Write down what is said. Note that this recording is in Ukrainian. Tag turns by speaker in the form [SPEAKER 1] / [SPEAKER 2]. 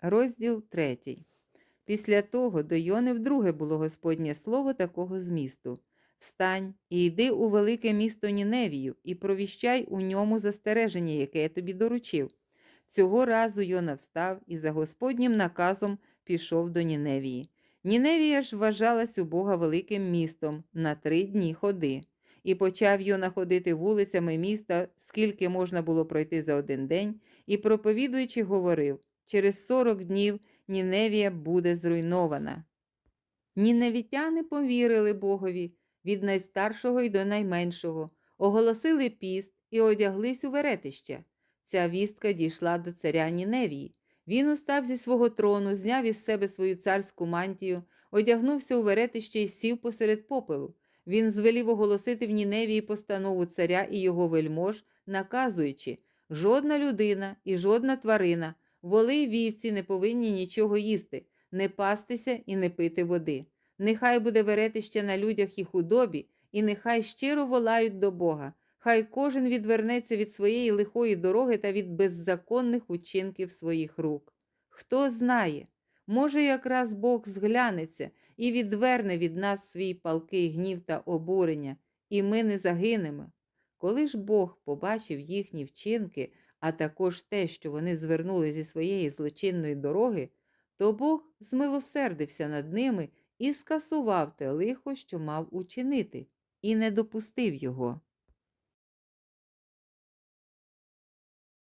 [SPEAKER 1] Розділ 3. Після того до Йони вдруге було Господнє слово такого змісту. Встань і йди у велике місто Ніневію і провіщай у ньому застереження, яке я тобі доручив. Цього разу Йона встав і за Господнім наказом пішов до Ніневії. Ніневія ж вважалась у Бога великим містом на три дні ходи. І почав Йона ходити вулицями міста, скільки можна було пройти за один день, і проповідуючи, говорив: через сорок днів Ніневія буде зруйнована. Ніневітяни повірили Богові від найстаршого й до найменшого, оголосили піст і одяглись у веретища. Ця вістка дійшла до царя Ніневії. Він устав зі свого трону, зняв із себе свою царську мантію, одягнувся у веретище і сів посеред попелу. Він звелів оголосити в Ніневії постанову царя і його вельмож, наказуючи жодна людина і жодна тварина, воли вівці не повинні нічого їсти, не пастися і не пити води. Нехай буде веретище на людях і худобі, і нехай щиро волають до Бога. Хай кожен відвернеться від своєї лихої дороги та від беззаконних учинків своїх рук. Хто знає, може, якраз Бог зглянеться і відверне від нас свій палкий гнів та обурення, і ми не загинемо. Коли ж Бог побачив їхні вчинки, а також те, що вони звернули зі своєї злочинної дороги, то Бог змилосердився над ними і скасував те лихо, що мав учинити, і не допустив його.